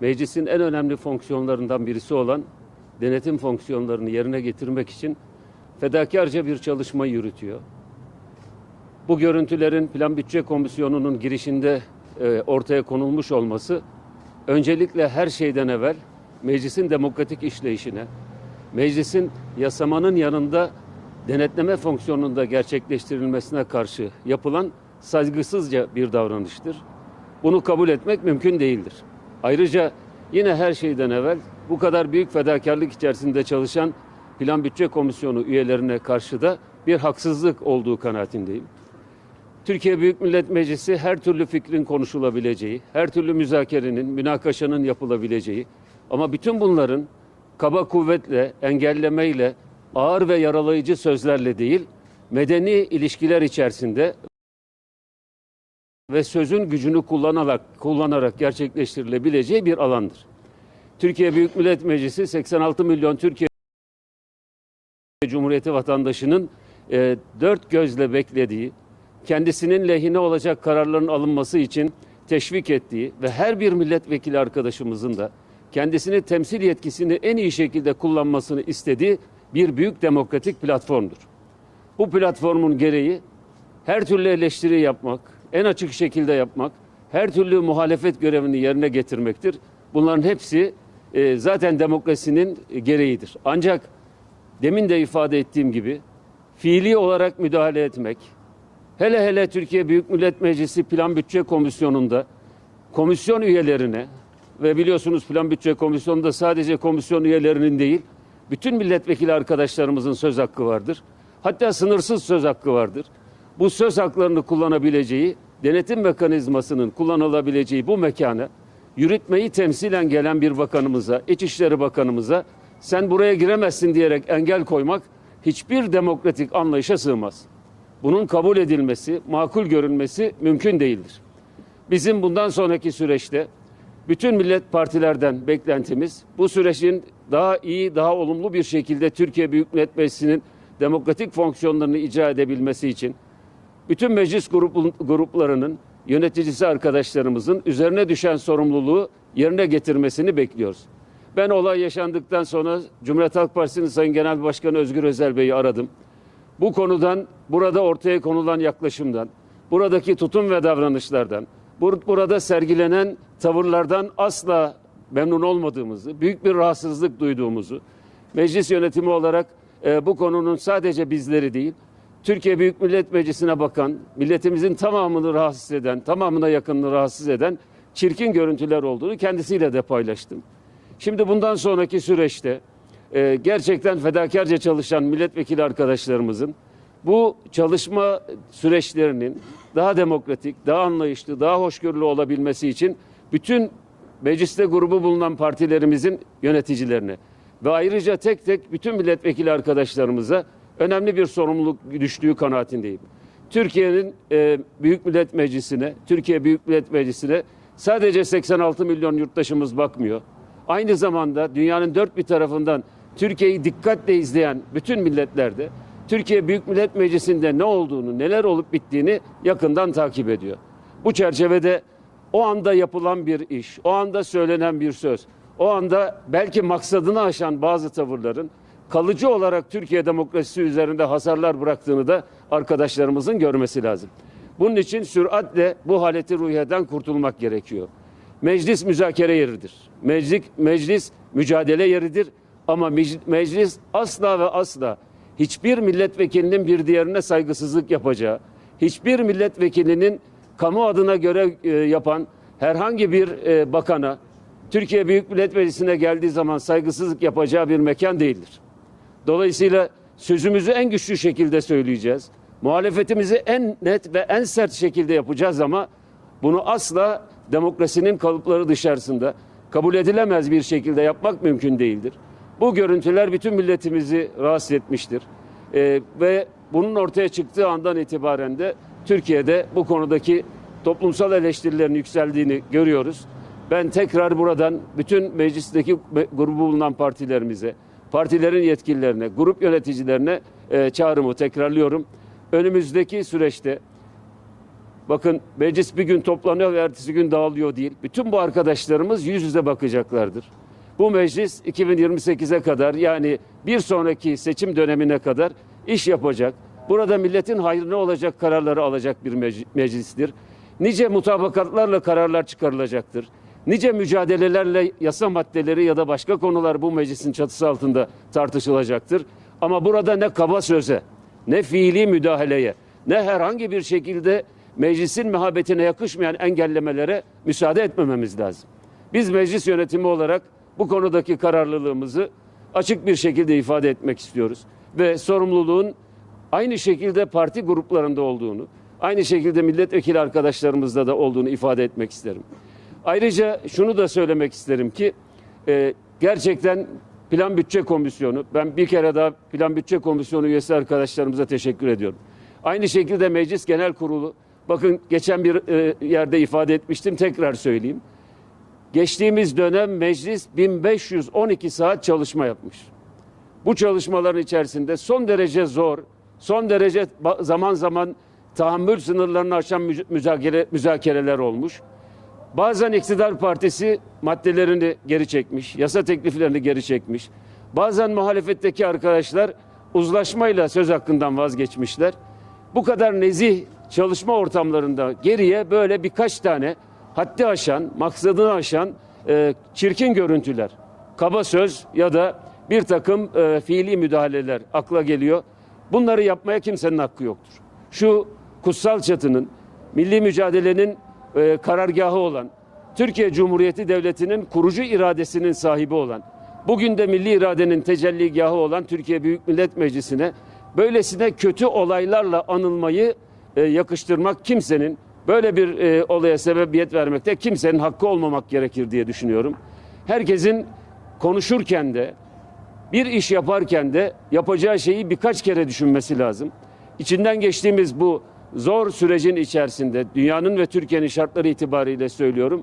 meclisin en önemli fonksiyonlarından birisi olan denetim fonksiyonlarını yerine getirmek için fedakarca bir çalışma yürütüyor. Bu görüntülerin Plan Bütçe Komisyonu'nun girişinde e, ortaya konulmuş olması öncelikle her şeyden evvel meclisin demokratik işleyişine, meclisin yasamanın yanında denetleme fonksiyonunda gerçekleştirilmesine karşı yapılan saygısızca bir davranıştır. Bunu kabul etmek mümkün değildir. Ayrıca yine her şeyden evvel bu kadar büyük fedakarlık içerisinde çalışan Plan Bütçe Komisyonu üyelerine karşı da bir haksızlık olduğu kanaatindeyim. Türkiye Büyük Millet Meclisi her türlü fikrin konuşulabileceği, her türlü müzakerenin, münakaşanın yapılabileceği ama bütün bunların kaba kuvvetle, engellemeyle, ağır ve yaralayıcı sözlerle değil, medeni ilişkiler içerisinde ve sözün gücünü kullanarak kullanarak gerçekleştirilebileceği bir alandır. Türkiye Büyük Millet Meclisi 86 milyon Türkiye Cumhuriyeti vatandaşının e, dört gözle beklediği, kendisinin lehine olacak kararların alınması için teşvik ettiği ve her bir milletvekili arkadaşımızın da kendisini temsil yetkisini en iyi şekilde kullanmasını istediği bir büyük demokratik platformdur. Bu platformun gereği her türlü eleştiri yapmak, en açık şekilde yapmak, her türlü muhalefet görevini yerine getirmektir. Bunların hepsi e, zaten demokrasinin gereğidir. Ancak demin de ifade ettiğim gibi fiili olarak müdahale etmek, hele hele Türkiye Büyük Millet Meclisi Plan Bütçe Komisyonu'nda komisyon üyelerine ve biliyorsunuz Plan Bütçe Komisyonu'nda sadece komisyon üyelerinin değil, bütün milletvekili arkadaşlarımızın söz hakkı vardır. Hatta sınırsız söz hakkı vardır. Bu söz haklarını kullanabileceği, denetim mekanizmasının kullanılabileceği bu mekana yürütmeyi temsilen gelen bir bakanımıza, İçişleri Bakanımıza sen buraya giremezsin diyerek engel koymak hiçbir demokratik anlayışa sığmaz. Bunun kabul edilmesi, makul görünmesi mümkün değildir. Bizim bundan sonraki süreçte bütün millet partilerden beklentimiz bu sürecin daha iyi, daha olumlu bir şekilde Türkiye Büyük Millet Meclisi'nin demokratik fonksiyonlarını icra edebilmesi için bütün meclis grup, gruplarının yöneticisi arkadaşlarımızın üzerine düşen sorumluluğu yerine getirmesini bekliyoruz. Ben olay yaşandıktan sonra Cumhuriyet Halk Partisi'nin Sayın Genel Başkanı Özgür Özel Bey'i aradım. Bu konudan, burada ortaya konulan yaklaşımdan, buradaki tutum ve davranışlardan, bur- burada sergilenen tavırlardan asla memnun olmadığımızı, büyük bir rahatsızlık duyduğumuzu, meclis yönetimi olarak e, bu konunun sadece bizleri değil, Türkiye Büyük Millet Meclisi'ne bakan, milletimizin tamamını rahatsız eden, tamamına yakınını rahatsız eden çirkin görüntüler olduğunu kendisiyle de paylaştım. Şimdi bundan sonraki süreçte e, gerçekten fedakarca çalışan milletvekili arkadaşlarımızın bu çalışma süreçlerinin daha demokratik, daha anlayışlı, daha hoşgörülü olabilmesi için bütün mecliste grubu bulunan partilerimizin yöneticilerine ve ayrıca tek tek bütün milletvekili arkadaşlarımıza önemli bir sorumluluk düştüğü kanaatindeyim. Türkiye'nin e, Büyük Millet Meclisi'ne, Türkiye Büyük Millet Meclisi'ne sadece 86 milyon yurttaşımız bakmıyor. Aynı zamanda dünyanın dört bir tarafından Türkiye'yi dikkatle izleyen bütün milletlerde Türkiye Büyük Millet Meclisi'nde ne olduğunu, neler olup bittiğini yakından takip ediyor. Bu çerçevede o anda yapılan bir iş, o anda söylenen bir söz, o anda belki maksadını aşan bazı tavırların kalıcı olarak Türkiye demokrasisi üzerinde hasarlar bıraktığını da arkadaşlarımızın görmesi lazım. Bunun için süratle bu haleti ruhiyeden kurtulmak gerekiyor. Meclis müzakere yeridir. Meclis, meclis mücadele yeridir. Ama mec- meclis asla ve asla hiçbir milletvekilinin bir diğerine saygısızlık yapacağı, hiçbir milletvekilinin kamu adına görev e, yapan herhangi bir e, bakana Türkiye Büyük Millet Meclisi'ne geldiği zaman saygısızlık yapacağı bir mekan değildir. Dolayısıyla sözümüzü en güçlü şekilde söyleyeceğiz. Muhalefetimizi en net ve en sert şekilde yapacağız ama bunu asla demokrasinin kalıpları dışarısında kabul edilemez bir şekilde yapmak mümkün değildir. Bu görüntüler bütün milletimizi rahatsız etmiştir. Ee, ve bunun ortaya çıktığı andan itibaren de Türkiye'de bu konudaki toplumsal eleştirilerin yükseldiğini görüyoruz. Ben tekrar buradan bütün meclisteki me- grubu bulunan partilerimize, partilerin yetkililerine, grup yöneticilerine e, çağrımı tekrarlıyorum. Önümüzdeki süreçte Bakın meclis bir gün toplanıyor ve ertesi gün dağılıyor değil. Bütün bu arkadaşlarımız yüz yüze bakacaklardır. Bu meclis 2028'e kadar yani bir sonraki seçim dönemine kadar iş yapacak. Burada milletin hayrına olacak kararları alacak bir mec- meclistir. Nice mutabakatlarla kararlar çıkarılacaktır. Nice mücadelelerle yasa maddeleri ya da başka konular bu meclisin çatısı altında tartışılacaktır. Ama burada ne kaba söze, ne fiili müdahaleye, ne herhangi bir şekilde meclisin mehabetine yakışmayan engellemelere müsaade etmememiz lazım. Biz meclis yönetimi olarak bu konudaki kararlılığımızı açık bir şekilde ifade etmek istiyoruz. Ve sorumluluğun aynı şekilde parti gruplarında olduğunu, aynı şekilde milletvekili arkadaşlarımızda da olduğunu ifade etmek isterim. Ayrıca şunu da söylemek isterim ki e, gerçekten Plan Bütçe Komisyonu, ben bir kere daha Plan Bütçe Komisyonu üyesi arkadaşlarımıza teşekkür ediyorum. Aynı şekilde Meclis Genel Kurulu, bakın geçen bir e, yerde ifade etmiştim, tekrar söyleyeyim. Geçtiğimiz dönem meclis 1512 saat çalışma yapmış. Bu çalışmaların içerisinde son derece zor, son derece zaman zaman tahammül sınırlarını aşan müz- müzakere, müzakereler olmuş. Bazen iktidar partisi maddelerini geri çekmiş, yasa tekliflerini geri çekmiş. Bazen muhalefetteki arkadaşlar uzlaşmayla söz hakkından vazgeçmişler. Bu kadar nezih çalışma ortamlarında geriye böyle birkaç tane haddi aşan, maksadını aşan e, çirkin görüntüler, kaba söz ya da bir takım e, fiili müdahaleler akla geliyor. Bunları yapmaya kimsenin hakkı yoktur. Şu kutsal çatının, milli mücadelenin e, karargahı olan, Türkiye Cumhuriyeti Devleti'nin kurucu iradesinin sahibi olan, bugün de milli iradenin tecelligahı olan Türkiye Büyük Millet Meclisi'ne böylesine kötü olaylarla anılmayı e, yakıştırmak kimsenin, böyle bir e, olaya sebebiyet vermekte kimsenin hakkı olmamak gerekir diye düşünüyorum. Herkesin konuşurken de, bir iş yaparken de yapacağı şeyi birkaç kere düşünmesi lazım. İçinden geçtiğimiz bu zor sürecin içerisinde dünyanın ve Türkiye'nin şartları itibariyle söylüyorum.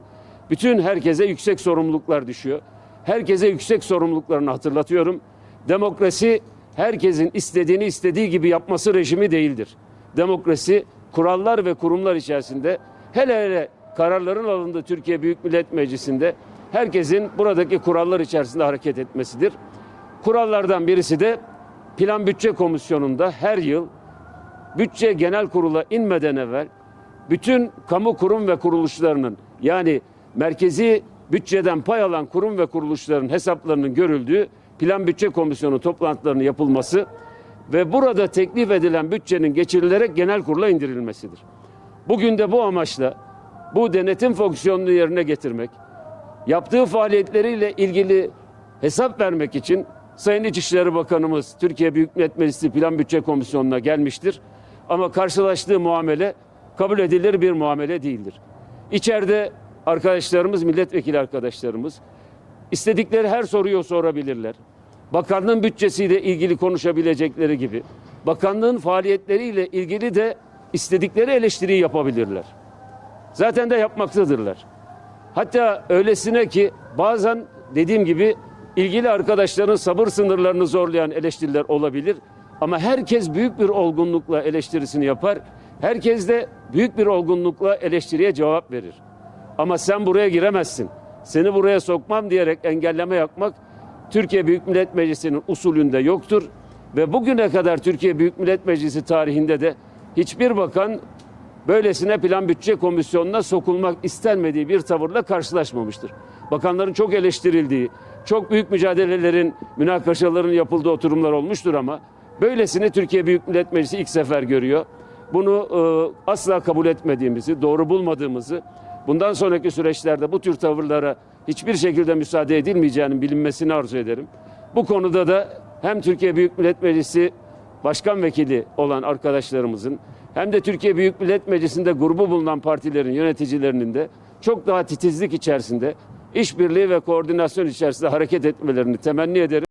Bütün herkese yüksek sorumluluklar düşüyor. Herkese yüksek sorumluluklarını hatırlatıyorum. Demokrasi herkesin istediğini istediği gibi yapması rejimi değildir. Demokrasi kurallar ve kurumlar içerisinde hele hele kararların alındığı Türkiye Büyük Millet Meclisi'nde herkesin buradaki kurallar içerisinde hareket etmesidir. Kurallardan birisi de Plan Bütçe Komisyonu'nda her yıl bütçe genel kurula inmeden evvel bütün kamu kurum ve kuruluşlarının yani merkezi bütçeden pay alan kurum ve kuruluşların hesaplarının görüldüğü Plan Bütçe Komisyonu toplantılarının yapılması ve burada teklif edilen bütçenin geçirilerek genel kurula indirilmesidir. Bugün de bu amaçla bu denetim fonksiyonunu yerine getirmek, yaptığı faaliyetleriyle ilgili hesap vermek için Sayın İçişleri Bakanımız Türkiye Büyük Millet Meclisi Plan Bütçe Komisyonu'na gelmiştir. Ama karşılaştığı muamele kabul edilir bir muamele değildir. İçeride arkadaşlarımız, milletvekili arkadaşlarımız istedikleri her soruyu sorabilirler. Bakanlığın bütçesiyle ilgili konuşabilecekleri gibi bakanlığın faaliyetleriyle ilgili de istedikleri eleştiriyi yapabilirler. Zaten de yapmaktadırlar. Hatta öylesine ki bazen dediğim gibi ilgili arkadaşların sabır sınırlarını zorlayan eleştiriler olabilir. Ama herkes büyük bir olgunlukla eleştirisini yapar. Herkes de büyük bir olgunlukla eleştiriye cevap verir. Ama sen buraya giremezsin. Seni buraya sokmam diyerek engelleme yapmak Türkiye Büyük Millet Meclisi'nin usulünde yoktur. Ve bugüne kadar Türkiye Büyük Millet Meclisi tarihinde de hiçbir bakan böylesine plan bütçe komisyonuna sokulmak istenmediği bir tavırla karşılaşmamıştır. Bakanların çok eleştirildiği, çok büyük mücadelelerin, münakaşaların yapıldığı oturumlar olmuştur ama böylesine Türkiye Büyük Millet Meclisi ilk sefer görüyor. Bunu e, asla kabul etmediğimizi, doğru bulmadığımızı, bundan sonraki süreçlerde bu tür tavırlara hiçbir şekilde müsaade edilmeyeceğinin bilinmesini arzu ederim. Bu konuda da hem Türkiye Büyük Millet Meclisi başkan vekili olan arkadaşlarımızın hem de Türkiye Büyük Millet Meclisi'nde grubu bulunan partilerin yöneticilerinin de çok daha titizlik içerisinde işbirliği ve koordinasyon içerisinde hareket etmelerini temenni ederim.